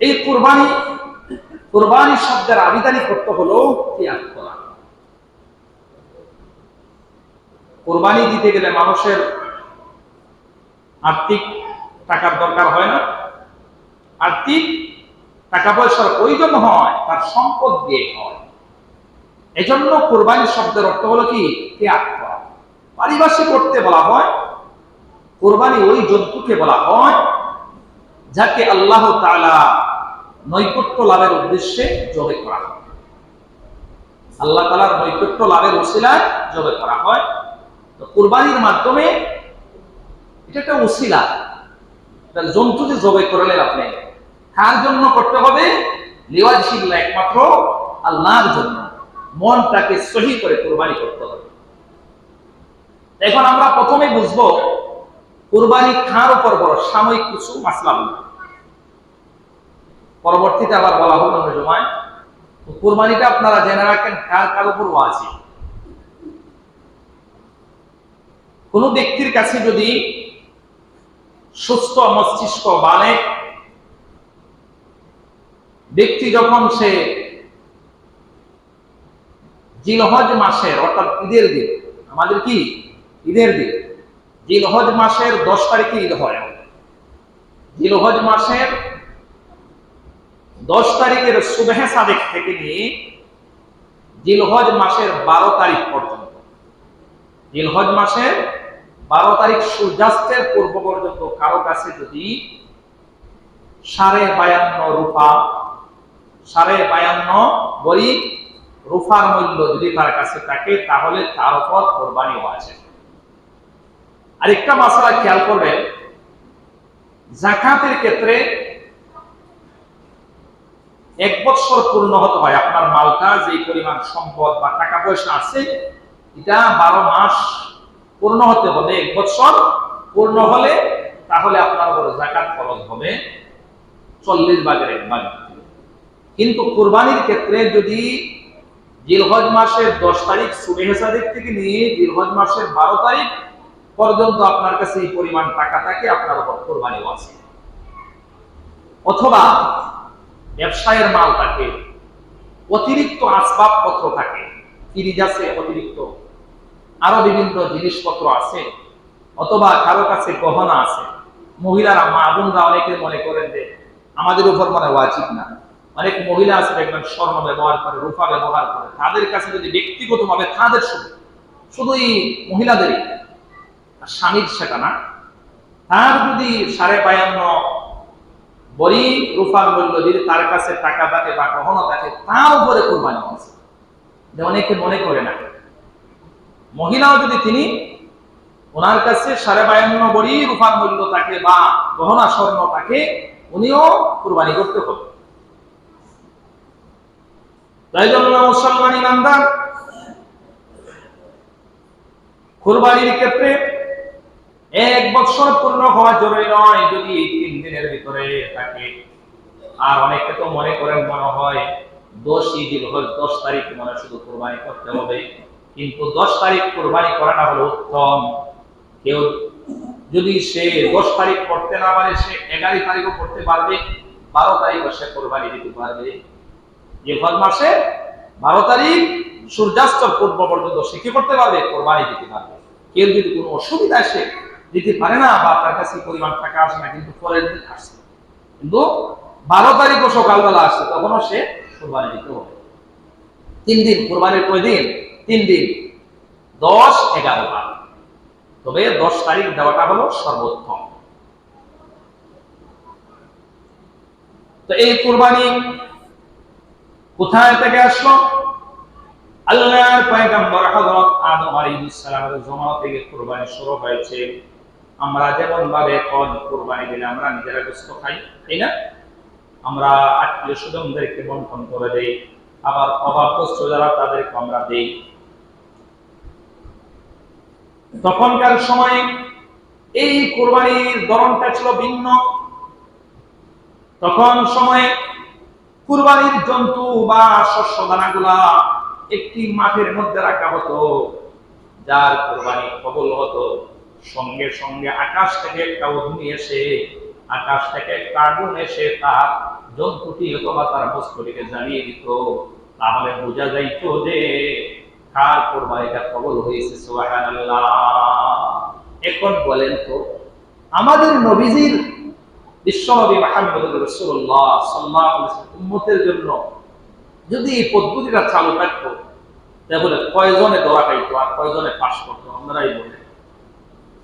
এই কোরবানি কোরবানি শব্দের আবিধানিক অর্থ হলো ত্যাগ করা। কোরবানি দিতে গেলে মানুষের আর্থিক টাকার দরকার হয় না। আর্থিক টাকা পয়সার প্রয়োজন হয়, তার সম্পদ দিয়ে হয়। এজন্য কোরবানি শব্দের অর্থ হলো কি? ত্যাগ করা। পারিভাষিক করতে বলা হয়, কোরবানি ওই জন্তুকে বলা হয়, যাকে আল্লাহ তাআলা নৈকট্য লাভের উদ্দেশ্যে জবে করা হয়। আল্লাহ তালার নৈকট্য লাভের উসিলায় জবে করা হয়। তো কোরবানির মাধ্যমে এটা একটা একটা জন্তু যে জবে করলেন আপনি কার জন্য করতে হবে? লিওয়াজিল্লা একমাত্র আল্লাহর জন্য। মনটাকে সহি করে কোরবানি করতে হবে। এখন আমরা প্রথমে বুঝব, কোরবানি খার উপর বড়? সাময়িক কিছু মাসলা বলব। পরবর্তীতে আবার বলা হলো তো কোরবানিটা আপনারা জেনে রাখেন কার কার উপর আছে কোন ব্যক্তির কাছে যদি সুস্থ মস্তিষ্ক বালে ব্যক্তি যখন সে জিলহজ মাসের, অর্থাৎ ঈদের দিন, আমাদের কি? ঈদের দিন। জিলহজ মাসের দশ তারিখে ঈদ হয়। জিলহজ মাসের দশ তারিখের সুবেহে সাদেক থেকে নিয়ে জিলহজ মাসের বারো তারিখ পর্যন্ত। জিলহজ মাসের বারো তারিখ সূর্যাস্তের পূর্ব পর্যন্ত কারও কাছে যদি সাড়ে বায়ান্ন রূপা, সাড়ে বায়ান্ন গরিব রুফার মূল্য যদি তার কাছে থাকে, তাহলে তার উপর কোরবানিও আছে। আরেকটা মশলা খেয়াল করবেন, জাকাতের ক্ষেত্রে এক বছর পূর্ণ হতে হয় আপনার মালটা যে পরিমাণ সম্পদ বা টাকা পয়সা আছে, এটা বারো মাস পূর্ণ হতে হবে এক বছর পূর্ণ হলে, তাহলে আপনার উপর জাকাত খরচ হবে চল্লিশ ভাগের এক ভাগ। কিন্তু কোরবানির ক্ষেত্রে যদি জিলহজ মাসের দশ তারিখ, সুবেহ তারিখ থেকে নিয়ে জিলহজ মাসের বারো তারিখ পর্যন্ত আপনার কাছে এই পরিমাণ টাকা থাকে, আপনার উপর কোরবানিও আছে। অথবা ব্যবসায়ের মাল থাকে, অতিরিক্ত আসবাবপত্র থাকে ফিরিজ আছে, অতিরিক্ত। আরও বিভিন্ন জিনিসপত্র আছে, অথবা কারও কাছে গহনা আছে। মহিলারা মা বোনরা অনেকে মনে করেন যে আমাদের উপর মনে ওয়াজিব না। অনেক মহিলা আছে দেখবেন স্বর্ণ ব্যবহার করে, রূপা ব্যবহার করে। তাদের কাছে যদি ব্যক্তিগতভাবে তাদের শুধু শুধু এই মহিলাদেরই স্বামীর সেটা না। তার যদি সাড়ে বায়ান্ন বড়ি রূপার মূল্য যদি তার কাছে টাকা থাকে বা কখনো থাকে তার উপরে কোরবানি অনেকে মনে করে না। মহিলাও যদি তিনি ওনার কাছে সাড়ে বায়ান্ন বড়ি মূল্য থাকে বা গহনা স্বর্ণ থাকে উনিও কোরবানি করতে হবে। তাই জন্য মুসলমান কোরবানির ক্ষেত্রে এক বছর পূর্ণ হওয়া জরুরি নয় যদি তিন দিনের ভিতরে থাকে। আর অনেকে তো মনে করেন মনে হয় দশ ঈদ হল দশ তারিখ মনে শুধু কোরবানি করতে হবে। কিন্তু দশ তারিখ কোরবানি করাটা হলো উত্তম। কেউ যদি সে দশ তারিখ করতে না পারে, সে এগারো তারিখও করতে পারবে, বারো তারিখও সে কোরবানি দিতে পারবে। যে হজ মাসে বারো তারিখ সূর্যাস্তর পূর্ব পর্যন্ত সে কি করতে পারবে? কোরবানি দিতে পারবে। কেউ যদি কোনো অসুবিধা আসে দিতে পারে না বা তার কাছে পরিমাণ টাকা আসে না, কিন্তু পরের দিন আসে। কিন্তু বারো তারিখও সকালবেলা আসছে তখনও সে কোরবানি দিতে হবে তিন দিন, কোরবানির কয় দিন? তিন দিন। দশ, এগারো বার। তবে দশ তারিখ দেওয়াটা হলো সর্বোত্তম। তো এই কোরবানি কোথায় থেকে আসলো? আল্লাহর পয়গম্বর হযরত আদম আলাইহিস সালামের জমা থেকে কুরবানি শুরু হয়েছে। আমরা যেমন ভাবে কোন কুরবানি দিলে আমরা নিজেরা গোস্ত খাই, তাই না? আমরা আত্মীয় স্বজনদেরকে বন্টন করে দেই, আবার অভাবগ্রস্ত যারা তাদেরকে আমরা দেই। তখনকার সময়ে এই কোরবানির ধরনটা ছিল ভিন্ন। তখন সময়ে কুরবানির জন্তু বা শস্য দানাগুলা একটি মাঠের মধ্যে রাখা হতো, যার কোরবানি কবল হতো। সঙ্গে সঙ্গে আকাশ থেকে একটা অগ্নি এসে, আকাশ থেকে আগুন এসে তার জন্তুটি অথবা তার বস্তুটিকে জ্বালিয়ে দিত। তাহলে বোঝা যাইতো যে কার কোরবানিটা কবল হয়েছে এখন বলেন তো, আমাদের নবীজির বিশ্বনবী মাহমুদ রসুল্লাহ সাল্লাহ উম্মতের জন্য যদি এই পদ্ধতিটা চালু থাকতো, তাহলে কয়জনে ধরা খাইতো আর কয়জনে পাশ করতো? আপনারাই বলেন।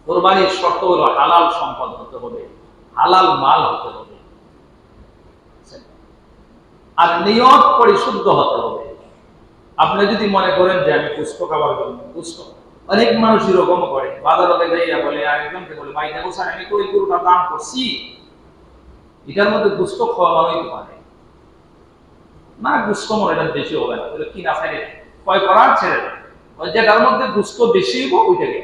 কোরবানির শর্ত হলো হালাল সম্পদ হতে হবে, হালাল মাল হতে হবে। আর নিয়ত পরিশুদ্ধ হতে হবে। আপনি যদি মনে করেন যে আমি পুষ্প খাবার জন্য পুষ্প অনেক মানুষ এরকম করে। বাজারে যাইয়া বলে আরেকজনকে বলে, ভাই, দেখো স্যার, আমি তো ওই গরুটা দাম করছি? এটার মধ্যে গুস্ত খাওয়া হইতে পারে। না গুস্ত মনে এটা বেশি হবে না। তাহলে কি না ফেলে কয় করার ছেড়ে যেটার মধ্যে গুস্ত বেশি হইব ওইটাকে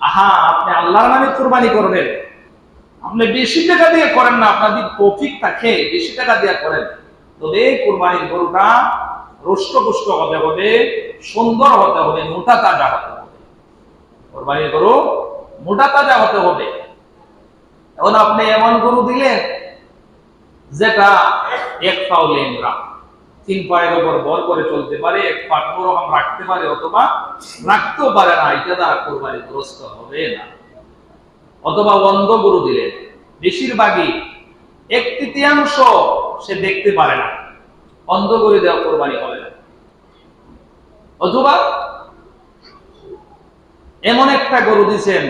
আহা, আপনি আল্লাহর নামে কোরবানি করবেন। আপনি বেশি টাকা দিয়ে করেন না, আপনার যদি প্রফিট থাকে, বেশি টাকা দিয়ে করেন। তবে কোরবানির গরুটা রুষ্টপুষ্ট হতে হবে, সুন্দর হতে হবে, মোটা তাজা হতে হবে। কোরবানির গরু মোটা তাজা হতে হবে। এখন আপনি এমন গরু দিলেন, যেটা এক পাও লেংরা তিন পায়ের উপর বল করে চলতে পারে, এক পা কোরকম রাখতে পারে অথবা রাখতেও পারে না, এটা দ্বারা কোরবানি গ্রস্ত হবে না। অথবা অন্ধ গরু দিলেন বেশিরভাগই এক তৃতীয়াংশ সে দেখতে পারে না। অন্ধ করে দেওয়া কোরবানি হবে না। অথবা এমন একটা গরু দিছেন,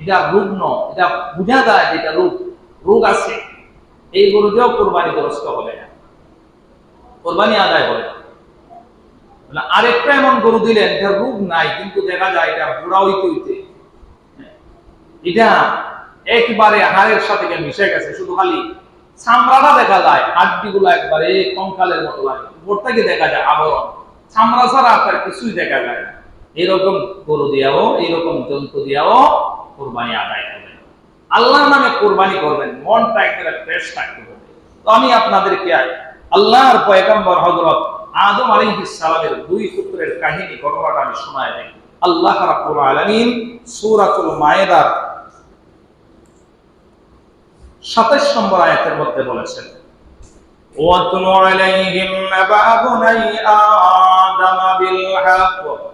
এটা রুগ্ন এটা বুঝা যায় এটা রোগ রোগ আছে, এই গরু দিয়েও কোরবানি গ্রস্ত হবে না। কোরবানি আদায় বলে, আরেকটা এমন গরু দিলেন এটা রোগ নাই কিন্তু দেখা যায় এটা বুড়া হইতে এটা একবারে হাড়ের সাথে মিশে গেছে শুধু খালি চামড়াটা দেখা যায় হাড্ডি গুলো একবারে কঙ্কালের মতো লাগে। উপরটাকে দেখা যায় আবরণ। চামড়া ছাড়া আপনার কিছুই দেখা যায় না। এরকম গরু দিয়াও এইরকম জন্তু দিয়াও কোরবানি আদায় করবেন আল্লাহর নামে কোরবানি করবেন মনটা একেবারে ফ্রেশ থাকতে হবে। তো আমি আপনাদেরকে আল্লাহর পয়গম্বর হজরত আদম আলাইহিস সালামের দুই পুত্রের কাহিনী, ঘটনাটা আমি শোনায় দেই আল্লাহ রাব্বুল আলামিন সূরাতুল মায়েদার 27 নম্বর আয়াতের মধ্যে বলেছেন ওয়াতুল আলাইহিম নাবাবুনাই আদম বিল হক।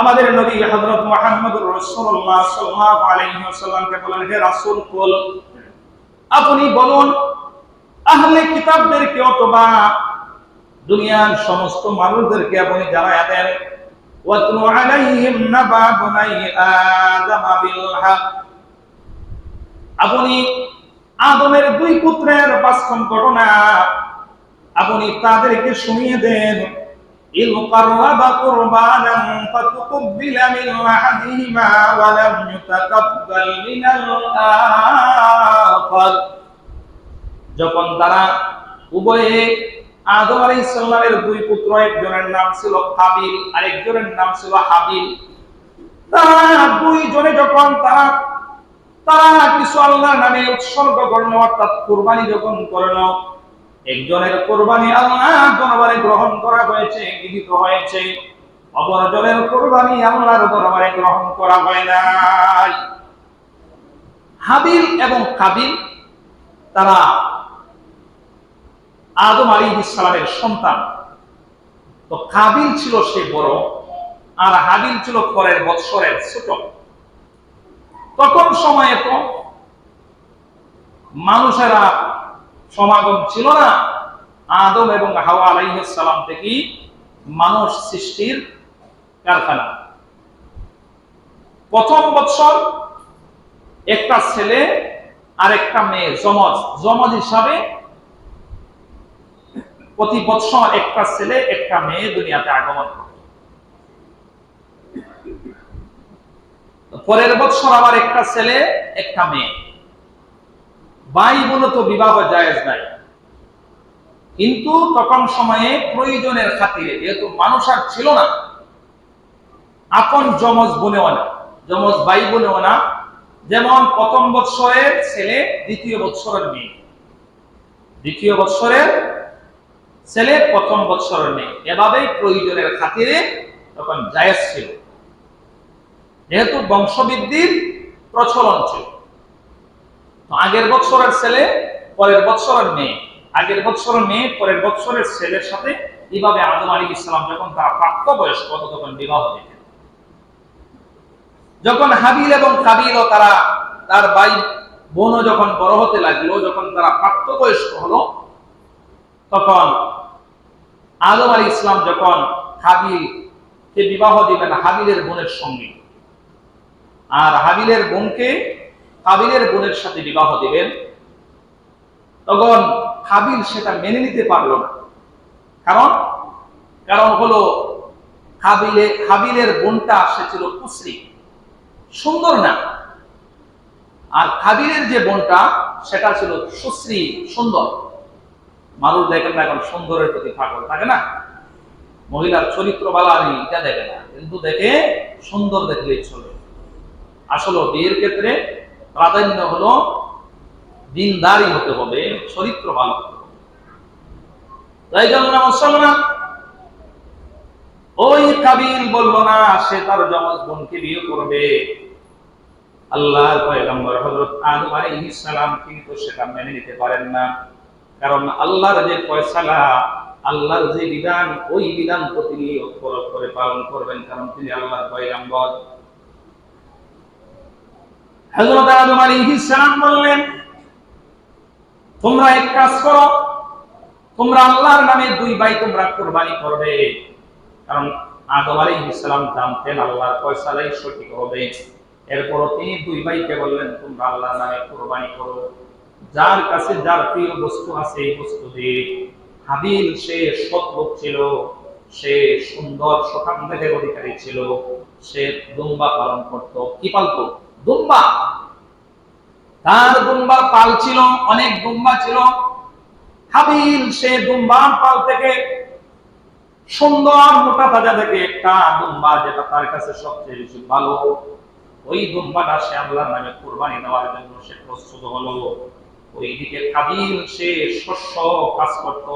আমাদের নবী হযরত মুহাম্মদুর রাসূলুল্লাহ সাল্লাল্লাহু আলাইহি ওয়াসাল্লামকে বলেন, হে রাসূল কুল আপনি বলুন, আহলে কিতাবদেরকে অথবা দুনিয়ার সমস্ত মানুষদেরকে আপনি জানায়া দেন, ওয়াতলু আলাইহিম নাবা আদম বিল হক। আপনি আদমের দুই পুত্রের বাস্তব ঘটনা আপনি তাদেরকে শুনিয়ে দেন। إذ قرب قربانا فتقبل من أحدهما ولم يتقبل من الآخر যখন তারা উভয়ে আদম আলাইহিস সালামের দুই পুত্র একজনের নাম ছিল কাবিল আর একজনের নাম ছিল হাবিল তারা দুইজনে যখন তারা তারা কিছু আল্লাহর নামে উৎসর্গ করলো অর্থাৎ কুরবানি যখন করলো একজনের কোরবানি আল্লাহ দরবারে গ্রহণ করা হয়েছে, গৃহীত হয়েছে। অপরজনের কোরবানি আল্লাহর দরবারে গ্রহণ করা হয় নাই। হাবিল এবং কাবিল, তারা আদম আলী ইসলামের সন্তান। তো কাবিল ছিল সে বড়, আর হাবিল ছিল পরের বৎসরের ছোট। তখন সময়ে তো মানুষেরা সমাগম ছিল না। আদম এবং হাওয়া আলাইহিস সালাম থেকে মানুষ সৃষ্টির কারখানা। প্রথম বৎসর একটা ছেলে আর একটা মেয়ে জমজ জমজ হিসাবে প্রতি বৎসর একটা ছেলে, একটা মেয়ে দুনিয়াতে আগমন করে। পরের বৎসর আবার একটা ছেলে, একটা মেয়ে। ভাই মূলত বিবাহ জায়েজ নাই। কিন্তু তখন সময়ে প্রয়োজনের খাতিরে, যেহেতু মানুষ আর ছিল না, আপন যমজ বোনেও না, যমজ ভাই বোনেও না, যেমন প্রথম বৎসরের ছেলে, দ্বিতীয় বৎসরের মেয়ে। দ্বিতীয় বৎসরের ছেলে, প্রথম বৎসরের মেয়ে। এভাবেই প্রয়োজনের খাতিরে তখন জায়েজ ছিল। যেহেতু বংশবৃদ্ধির প্রচলন ছিল। তো আগের বৎসরের ছেলে, পরের বৎসরের মেয়ে। আগের বৎসরের মেয়ে, পরের বৎসরের ছেলের সাথে এইভাবে আদম আলী ইসলাম যখন তারা প্রাপ্ত বয়স্ক তখন বিবাহ দিতেন যখন হাবিল এবং কাবিল তারা, তার ভাই বোনও যখন বড় হতে লাগল, যখন তারা প্রাপ্তবয়স্ক হলো, তখন আদম আলী ইসলাম যখন হাবিলকে বিবাহ দিবেন হাবিলের বোনের সঙ্গে। আর হাবিলের বোনকে কাবিলের বোনের সাথে বিবাহ দিবেন, তখন হাবিল সেটা মেনে নিতে পারল না। কারণ? কারণ হলো হাবিলে হাবিলের বোনটা সে ছিল কুশ্রী সুন্দর না। আর কাবিলের যে বোনটা, সেটা ছিল সুশ্রী, সুন্দর। মানুষ দেখেন না এখন সুন্দরের প্রতি পাগল থাকে না? মহিলার চরিত্র বালা নেই এটা দেখে না। কিন্তু দেখে সুন্দর দেখলেই চলে। আসলে বিয়ের ক্ষেত্রে প্রাধান্য হলো দিনদারি হতে হবে চরিত্র হতে তাই জন্য মুসলমান ওই কাবিল বলব না, সে তার জমজ বোনকে বিয়ে করবে। আল্লাহর পয়গম্বর কিন্তু সেটা মেনে নিতে পারেন না। কারণ আল্লাহর যে ফয়সালা, আল্লাহর যে বিধান, ওই বিধান তিনি করে পালন করবেন, কারণ তিনি আল্লাহর পয়গম্বর। হযরত আদম আলাইহিস সালাম বললেন, তোমরা এক কাজ করো, তোমরা আল্লাহর নামে দুই ভাই তোমরা কুরবানি করবে। কারণ আদম আলাইহিস সালাম জানতেন আল্লাহর ফয়সালাই সঠিক হবে। এরপর তিনি দুই ভাইকে বললেন, তোমরা আল্লাহর নামে কুরবানি করো। যার কাছে যার প্রিয় বস্তু আছে এই বস্তু দিয়ে হাবিল সে সৎ ছিল, সে সুন্দর সকাম দেহের অধিকারী ছিল, সে দুম্বা পালন করত। কি পালতো? দুম্বা। তার দুম্বার পাল ছিল, অনেক দুম্বা ছিল। হাবিল সে দুম্বার পাল থেকে সুন্দর মোটা তাজা থেকে একটা দুম্বা যেটা তার কাছে সবচেয়ে বেশি ভালো। ওই দুম্বাটা সে আল্লাহর নামে কোরবানি দেওয়ার জন্য সে প্রস্তুত হলো। ওইদিকে কাবিল সে শস্য কাজ করত,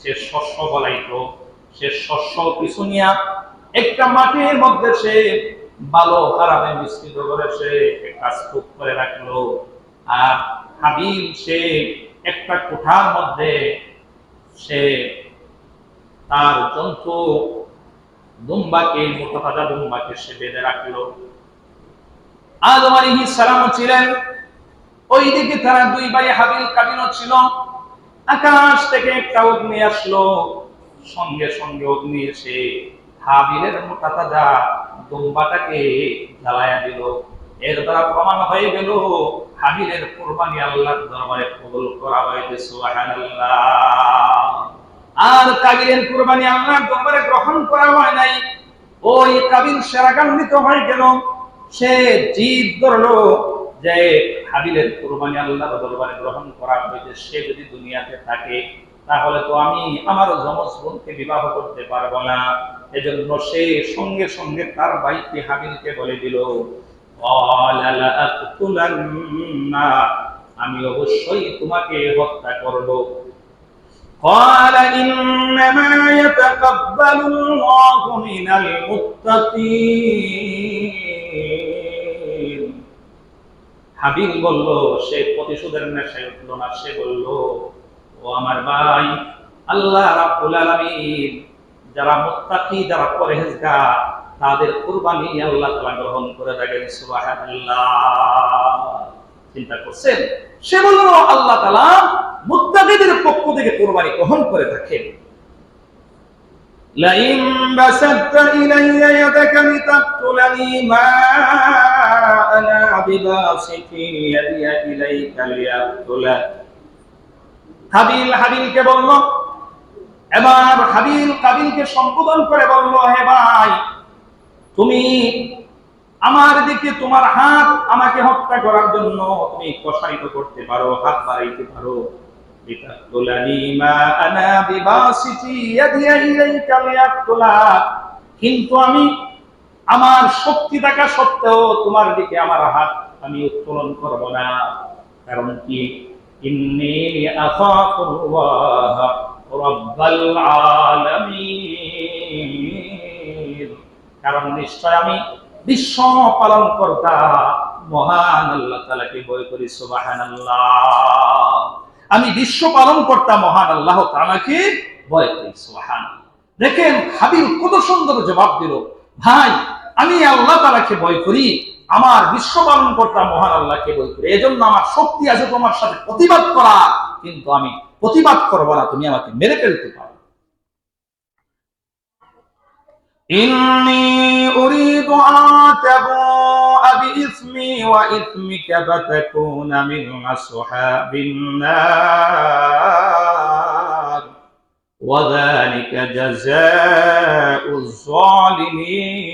সে শস্য বলাইতো সে শস্য পিছু নিয়া একটা মাটির মধ্যে সে ভালো, খারাপে মিশ্রিত করে সে কাজ খুব করে রাখল। আর হাবিল সে একটা কোঠার মধ্যে সে তার জন্তু দুম্বাকে দুম্বাকে সে বেঁধে রাখল। আদম আলাইহিস সালাম ছিলেন, ওইদিকে তারা দুই ভাই হাবিল কাবিলও ছিল। আকাশ থেকে একটা অগ্নি আসলো, সঙ্গে সঙ্গে অগ্নি এসে হাবিলের মোটা তাজা দুম্বাটাকে জ্বালায়া দিল। এর দ্বারা প্রমাণ হয়ে গেল, হাবিলের কোরবানি আল্লাহর দরবারে কবুল করা হয়েছে, সুবহানাল্লাহ। আর কাবিলের কোরবানি আল্লাহর দরবারে গ্রহণ করা হয় নাই। ওই কাবিল সেরাগান্বিত হয়ে গেল। সে জিদ ধরলো যে হাবিলের কোরবানি আল্লাহর দরবারে গ্রহণ করা হয়েছে, সে যদি দুনিয়াতে থাকে তাহলে তো আমি আমার যমজ বোনকে বিবাহ করতে পারবো না এজন্য সে সঙ্গে সঙ্গে তার ভাইকে হাবিলকে বলে দিল قال لأقتلن আমি অবশ্যই তোমাকে হত্যা করব قال إنما يتقبل الله من المتقين হাবিল বলল সে প্রতিশোধের নেশায় উঠল না সে বলল ও আমার ভাই আল্লাহ রাব্বুল আলামিন যারা মুত্তাকি যারা পরহেজগার তাদের কুরবানি আল্লাহ তাআলা গ্রহণ করে থাকেন সুবহানাল্লাহ চিন্তা করছেন সে বলল আল্লাহ তাআলা মুত্তাকিদের পক্ষ থেকে কুরবানি গ্রহণ করে থাকেন لئن بسطت إلي يدك لتقتلني ما أنا بباسط يدي إليك لأقتلك হাবিল হাবিলকে বলল, এবার হাবিল কাবিলকে সম্বোধন করে বলল, হে ভাই, তুমি আমার দিকে তোমার হাত আমাকে হত্যা করার জন্য তুমি প্রসারিত করতে পারো, হাত বাড়াইতে পারো। কিন্তু আমি আমার শক্তি থাকা সত্ত্বেও তোমার দিকে আমার হাত আমি উত্তোলন করব না। কারণ কি? ইন্নি আখাফুল্লাহ রাব্বাল আলামিন কারণ নিশ্চয় আমি বিশ্ব পালন কর্তা মহান আল্লাহ তাআলাকে ভয় করি, সুবহানাল্লাহ। আমি বিশ্ব পালন কর্তা মহান আল্লাহ তাআলাকে ভয় করি, সুবহানাল্লাহ। দেখেন হাবিল কত সুন্দর জবাব দিল। ভাই, আমি আল্লাহ তাআলাকে ভয় করি আমার বিশ্ব পালন কর্তা মহান আল্লাহকে ভয় করি এজন্য আমার শক্তি আছে তোমার সাথে প্রতিবাদ করা কিন্তু আমি প্রতিবাদ করব না তুমি আমাকে মেরে ফেলতে পারো إني أريد أن تبوء بإثمي وإثمك فتكون من أصحاب النار وذلك جزاء الظالمين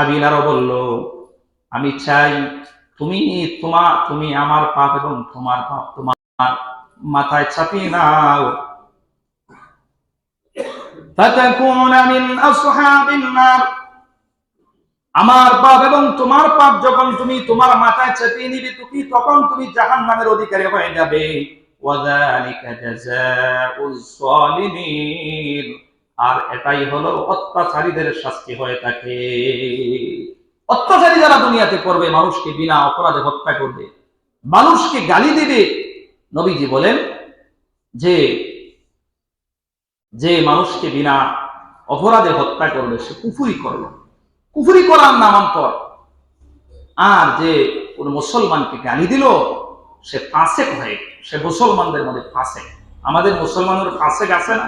হাবিল আরও বলল, আমি চাই তুমি তোমার তুমি আমার পাপ এবং তোমার পাপ তোমার মাথায় চাপিয়ে দাও আমার পাপ এবং তোমার পাপ যখন তুমি তোমার মাথায় চাপিয়ে নিবে, তুমি তখন তুমি জাহান নামের অধিকারী হয়ে যাবে। ওয়াজালিকা জাযাউজ জালিমিন আর এটাই হলো অত্যাচারীদের শাস্তি হয়ে থাকে। অত্যাচারী যারা দুনিয়াতে করবে মানুষকে বিনা অপরাধে হত্যা করবে, মানুষকে গালি দিবে। নবীজি বলেন যে যে মানুষকে বিনা অপরাধে হত্যা করবে, সে কুফুরি করল। কুফুরি করার নামান্তর। আর যে কোন মুসলমানকে গালি দিল, সে ফাঁসেক হয়ে সে মুসলমানদের মধ্যে ফাঁসেক। আমাদের মুসলমানের ফাঁসেক আছে না?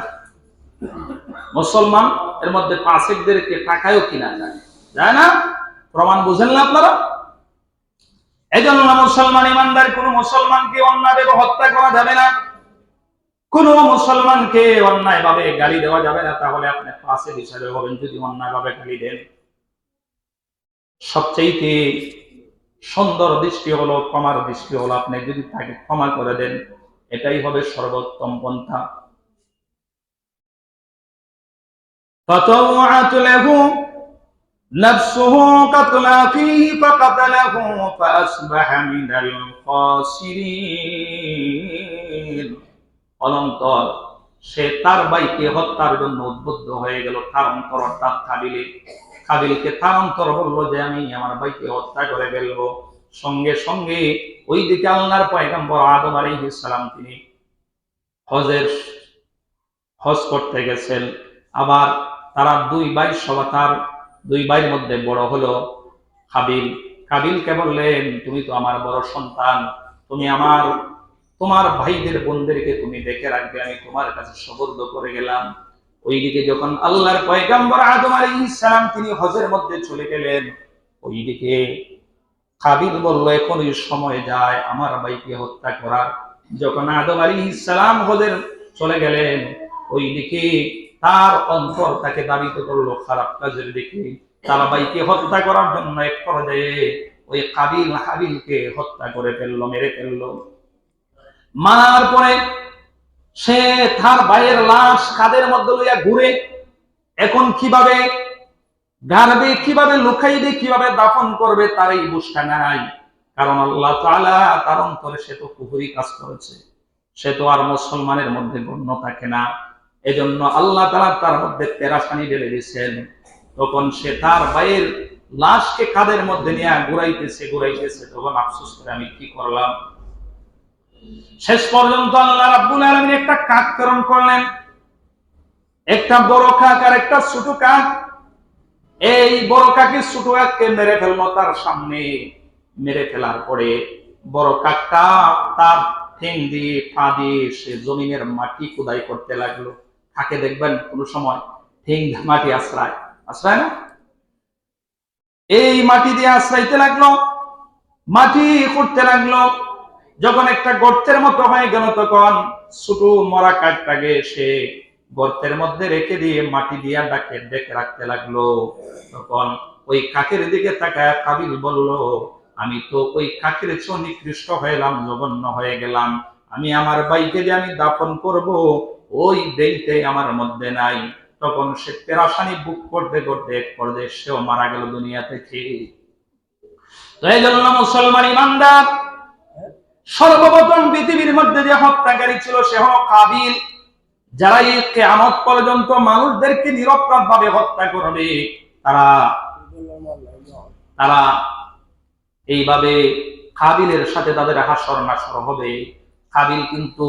মুসলমান এর মধ্যে ফাঁসেকদেরকে টাকায়ও কিনা যায়। যায় না? প্রমাণ বুঝেন না আপনারা? এই জন্য মুসলমান ইমানদার, কোন মুসলমানকে অন্যায় হত্যা করা যাবে না। কোন মুসলমানকে অন্যায় ভাবে গালি দেওয়া যাবে না, তাহলে আপনি পাশে হিসাবে হবেন যদি অন্যায় ভাবে গালি দেন। সবচেয়ে সুন্দর দৃষ্টি হলো, ক্ষমার দৃষ্টি হলো, আপনি যদি তাকে ক্ষমা করে দেন, এটাই হবে সর্বোত্তম পন্থা। فطوعت له نفسه قتل أخيه فقتله فأصبح من الخاسرين অনন্তর সে তার ভাইকে হত্যার জন্য উদ্বুদ্ধ হয়ে গেল তার অন্তর অর্থাৎ কাবিলে কাবিলকে তার অন্তর বললো যে আমি আমার ভাইকে হত্যা করে ফেলবো সঙ্গে সঙ্গে ওই দিকে আল্লাহর পয়গম্বর আদম আলাইহিস সালাম তিনি হজের হজ করতে গেছেন আবার তারা দুই ভাই সবা তার দুই ভাইয়ের মধ্যে বড় হলো কাবিল কাবিলকে বললেন, তুমি তো আমার বড় সন্তান। তুমি আমার, তোমার ভাইদের বোনদেরকে তুমি দেখে রাখবে। আমি তোমার কাছে সবর্দ করে গেলাম। ওইদিকে যখন আল্লাহর পয়গাম্বর আদম আলাইহিস সালাম তিনি হজের মধ্যে চলে গেলেন, ওইদিকে কাবিল বলল এখন এই সময় যায় আমার ভাইকে হত্যা করার। যখন আদম আলাইহিস সালাম হজের চলে গেলেন, ওইদিকে তার অন্তর তাকে দাবিত করল, খারাপ কাজের দিকে। তার ভাইকে হত্যা করার জন্য এক পর্যায়ে ওই কাবিল হাবিলকে হত্যা করে ফেলল, মেরে ফেলল। মারার পরে সে তার ভাইয়ের লাশ কাদের মধ্যে লইয়া ঘুরে, এখন কীভাবে গাড়বে, কীভাবে লুকাইবে, কীভাবে দাফন করবে, তার এই বুঝটা নাই। কারণ আল্লাহ তাআলা তার অন্তরে সে তো কুহুরি কাজ করেছে। সে তো আর মুসলমানের মধ্যে গণ্য থাকে না। এজন্য আল্লাহ তাআলা তার মধ্যে পেরাসানি ঢেলে দিয়েছেন। তখন সে তার ভাইয়ের লাশকে কাদের মধ্যে নিয়ে ঘুরাইতেছে ঘুরাইতেছে, তখন আফসোস করে আমি কি করলাম? শেষ পর্যন্ত আল্লাহ রাব্বুল আলামিন একটা করলেন। একটা বড় কাক আর একটা ছোট কাক। এই বড় কাকে ছোট কাককে মেরে ফেলল তার সামনে। মেরে ফেলার পরে বড় কাকটা তার ঠেং দিয়ে, পা দিয়ে সে জমিনের মাটি খোদাই করতে লাগল। কাকে দেখবেন কোন সময় ঠেং মাটি আশ্রায়। আশ্রায় না? এই মাটি দিয়ে আশ্রাইতে লাগল, মাটি করতে লাগল। যখন একটা গর্তের মতো হয়ে গেল তখন ছোট মরা কাকটাকে সে গর্তের মধ্যে রেখে দিয়ে মাটি দিয়া ডাকে, ডেকে রাখতে লাগল। তখন ওই কাকের দিকে তাকায় কাবিল বলল, আমি তো ওই খাকির চেয়েও নিকৃষ্ট হইলাম জঘন্য হয়ে গেলাম। আমি আমার বাইকে যে আমি দাফন করব ওই দেইতে আমার মধ্যে নাই। তখন সে পেরাসানি বুক করতে করতে এক পর্যায়ে সেও মারা গেল দুনিয়া থেকে। তো এই জন্য মুসলমান ইমানদার, সর্বপ্রথম পৃথিবীর মধ্যে যে হত্যাকারী ছিল সে হলো কাবিল যারা এই কেয়ামত পর্যন্ত মানুষদেরকে নিরপরাধ ভাবে হত্যা করবে। তারা তারা এইভাবে কাবিলের সাথে তাদের হাসর নাসর হবে। কাবিল কিন্তু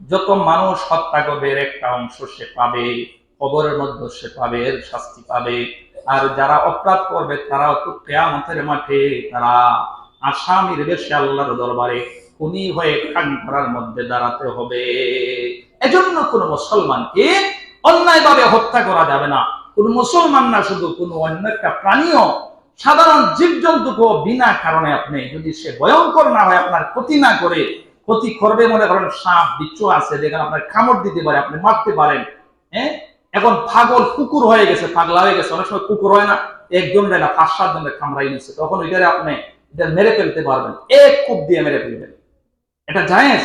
যত মানুষ হত্যা করবে একটা অংশ সে পাবে, কবরের মধ্যে সে পাবে, এর শাস্তি পাবে। আর যারা অপরাধ করবে, তারাও তো কেয়ামতের মাঠে, তারা আসামির বেশে আল্লাহর দরবারে খুনি হয়ে খান করার মধ্যে দাঁড়াতে হবে। এজন্য কোন মুসলমানকে অন্যায়ভাবে হত্যা করা যাবে না। কোন মুসলমান না, শুধু কোন অন্য একটা প্রাণীও। সাধারণ জীবজন্তুকে বিনা কারণে আপনি যদি সে ভয়ঙ্কর না হয়, আপনার ক্ষতি না করে ক্ষতি করবে মনে করেন সাপ, বিচ্ছু আছে, যেখানে আপনার কামড় দিতে পারে, আপনি মারতে পারেন হ্যাঁ? এখন পাগল কুকুর হয়ে গেছে, পাগলা হয়ে গেছে, অনেক সময় কুকুর হয় না, একজন না পাঁচ, সাত জনের কামড়াই নিচ্ছে তখন ওইটারে আপনি এটা মেরে ফেলতে পারবেন, এক কূপ দিয়ে মেরে ফেলবেন। এটা জায়েজ,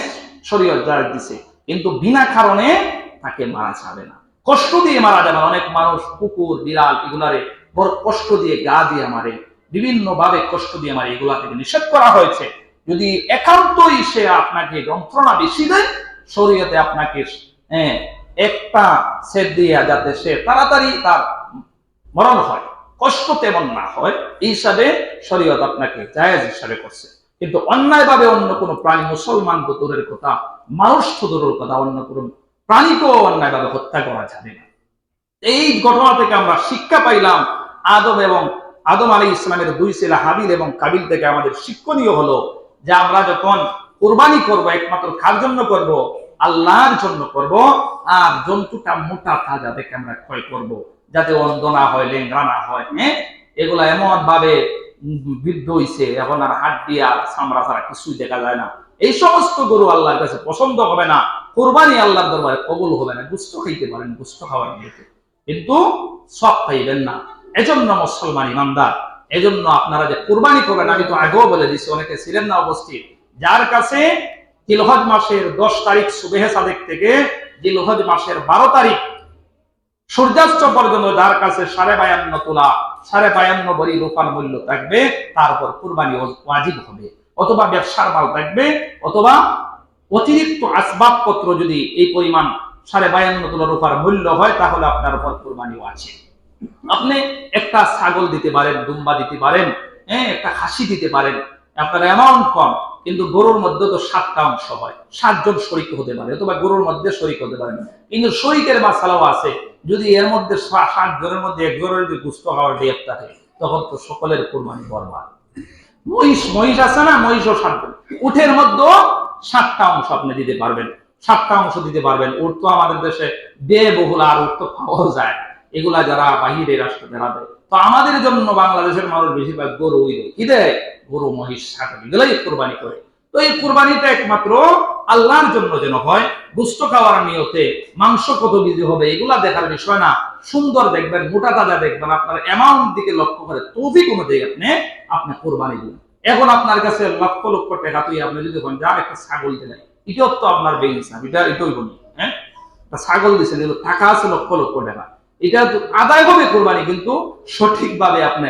শরীয়ত জায়েজ দিছে, কিন্তু বিনা কারণে তাকে মারা যাবে না। কষ্ট দিয়ে মারা যাবে। অনেক মানুষ, কুকুর, বিড়াল, এগুলারে বড় কষ্ট দিয়ে গা দিয়ে মারে বিভিন্ন ভাবে কষ্ট দিয়ে মারে, এগুলা থেকে নিষেধ করা হয়েছে। যদি একান্তই সে আপনাকে যন্ত্রণা বেশি দেয়, শরীয়তে আপনাকে একটা সেট দিয়ে যাতে সে তাড়াতাড়ি তার মরণ হয়। কষ্ট তেমন না হয়, এই হিসাবে শরীয়ত আপনাকে জায়েজ হিসাবে করছে। কিন্তু অন্যায়ভাবে অন্য কোনো প্রাণী, মুসলমান তো দূরের কথা, মানুষ তো দূরের কথা, অন্য কোনো প্রাণীকেও অন্যায়ভাবে হত্যা করা যাবে না। এই ঘটনা থেকে আমরা শিক্ষা পাইলাম, আদম এবং, আদম আলী ইসলামের দুই ছেলে হাবিল এবং কাবিল থেকে আমাদের শিক্ষণীয় হলো যে আমরা যখন কোরবানি করব, একমাত্র কার জন্য করব? আল্লাহর জন্য করব। আর জন্তুটা মোটা তাজা দেখে আমরা ক্ষয় করব। যাতে অন্ধ না হয় লেঙ্গা না হয় হ্যাঁ? এগুলা এমন ভাবে বৃদ্ধ হইছে, এখন আর হাট দিয়া চামড়া ছাড়া কিছুই দেখা যায় না। এই সমস্ত গরু আল্লাহর কাছে পছন্দ হবে না। কোরবানি আল্লাহর দরবারে কবুল হবে না। গুস্ত খাইতে পারেন, গুস্ত খাওয়ার কিন্তু সব খাইবেন না। এজন্য মুসলমান ইমানদার। এজন্য আপনারা যে কোরবানি করবেন, আমি তো আগেও বলে দিচ্ছি অনেকে ছিলেন না উপস্থিত। যার কাছে জিলহজ মাসের দশ তারিখ সুবেহে সাদেক থেকে জিলহজ মাসের বারো তারিখ সূর্যাস্ত পর্যন্ত যার কাছে সাড়ে বায়ান্ন তোলা, সাড়ে বায়ান্ন বড়ি রূপার মূল্য থাকবে, তারপর কুরবানি ওয়াজিব হবে। অথবা ব্যবসার মাল থাকবে, অথবা অতিরিক্ত আসবাবপত্র যদি এই পরিমাণ সাড়ে বায়ান্ন তোলা রূপার মূল্য হয়, তাহলে আপনার উপর কুরবানিও আছে আপনি একটা ছাগল দিতে পারেন, দুম্বা দিতে পারেন হ্যাঁ একটা খাসি দিতে পারেন, আপনার অ্যামাউন্ট কম, কিন্তু গরুর মধ্যে তো সাতটা অংশ হয়, সাতজন শরিক হতে পারে, অথবা গরুর মধ্যে শরিক হতে পারেন কিন্তু শরিকের মাসালাও আছে, যদি এর মধ্যে সাত জনের মধ্যে একজনের যদি গুস্ত খাওয়ার ডেপ থাকে, তখন তো সকলের কোরবানি বরবাদ। মহিষ মহিষ আছে না, মহিষও সাতজন। উঠের মধ্যেও সাতটা অংশ আপনি দিতে পারবেন, সাতটা অংশ দিতে পারবেন। উঠ তো আমাদের দেশে ব্যয়বহুল আর উঠ তো পাওয়াও যায় এগুলা যারা বাহিরে রাষ্ট্র যারা দেয় তো আমাদের জন্য বাংলাদেশের মানুষ বেশিরভাগ গরু দেয় কি দেয় গরু, মহিষ, ছাগল, এগুলাই কোরবানি করে। তো এই কোরবানিটা একমাত্র আল্লাহর জন্য যেন হয়। গুস্ত খাওয়ার নিয়তে মাংস কত কেজি হবে, এগুলা দেখার বিষয় না। সুন্দর দেখবেন, মোটা তাজা দেখবেন, আপনার অ্যামাউন্ট দিকে লক্ষ্য করে তৌফিক অনুযায়ী আপনি আপনি কোরবানি দিন এখন আপনার কাছে লক্ষ লক্ষ টাকা তুই আপনি যদি বলেন যা একটা ছাগল দিলেন, এটাও তো আপনার না এটা এটাই বলি হ্যাঁ? ছাগল দিচ্ছেন টাকা আছে লক্ষ লক্ষ টাকা। এটা আদায় হবে কোরবানি, কিন্তু সঠিকভাবে আপনি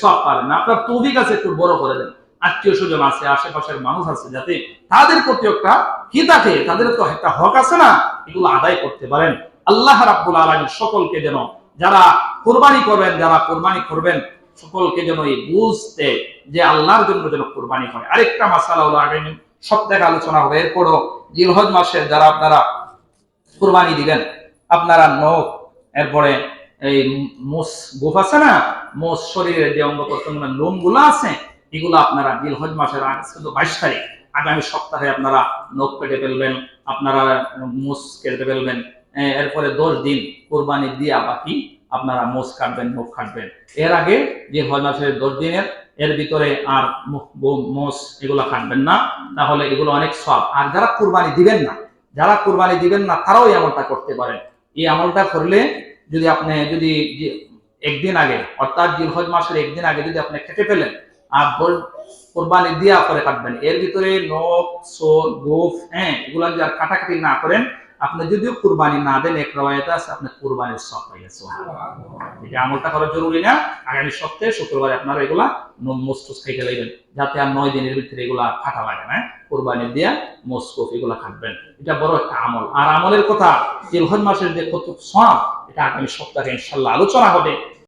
সব পারেন না। আপনার তৌফিক আছে, একটু বড় করে দেন। আত্মীয় স্বজন আছে, আশেপাশের মানুষ আছে, যাতে তাদের প্রতি একটা কি থাকে, তাদের তো একটা হক আছে না, এগুলো আদায় করতে পারেন। আল্লাহ রাব্বুল আলামিন সকলকে যেন, যারা কোরবানি করবেন, যারা কোরবানি করবেন, সকলকে যেন এই বুঝতে যে আল্লাহর জন্য যেন কোরবানি হয়। আরেকটা মাসালা হলো আগামী সপ্তাহে আলোচনা হবে, এরপরও জিলহজ মাসে যারা আপনারা কোরবানি দিবেন, আপনারা নখ এরপরে এই মোস গোফ আছে না? মোস শরীরের যে অঙ্গ প্রত্যঙ্গ লোমগুলো আছে, এগুলো আপনারা জিলহজ মাসের আগে, শুধু বাইশ তারিখ, আগামী সপ্তাহে আপনারা নখ কেটে ফেলবেন, আপনারা মোস কেটে ফেলবেন। এরপরে দশ দিন কোরবানি দিয়া বাকি আপনারা মোস কাটবেন মুখ কাটবেন। এর আগে যে হজ মাসের দশ দিনের, এর ভিতরে আর মোস এগুলো কাটবেন না। তাহলে এগুলো অনেক সব। আর যারা কোরবানি দিবেন না, যারা কোরবানি দিবেন না, তারাও এই আমলটা করতে পারেন। এই আমলটা করলে যদি আপনি যদি একদিন আগে, অর্থাৎ জিলহজ মাসের একদিন আগে যদি আপনি খেটে ফেলেন, আর কোরবানি দিয়া করে কাটবেন, এর ভিতরে নখ সোল গোফ হ্যাঁ এগুলো যদি আর কাটাকাটি না করেন আপনি যদি কুরবানি না দেন এক রবায়ত আছে আপনার কুরবানির সব হয়ে গেছে এটা আমলটা করা জরুরি না আগামী সপ্তাহে শুক্রবার আপনারা এগুলা মস্তুস খাইতে লাগবেন যাতে আর নয় দিনের ভিতরে এগুলা ফাটা লাগে না কোরবানি দিয়া মস্কুফ এগুলা খাটবেন। এটা বড় একটা আমল। আর আমলের কথা জিলহজ মাসের যে কত সব এটা আগামী সপ্তাহে ইনশাল্লাহ আলোচনা হবে।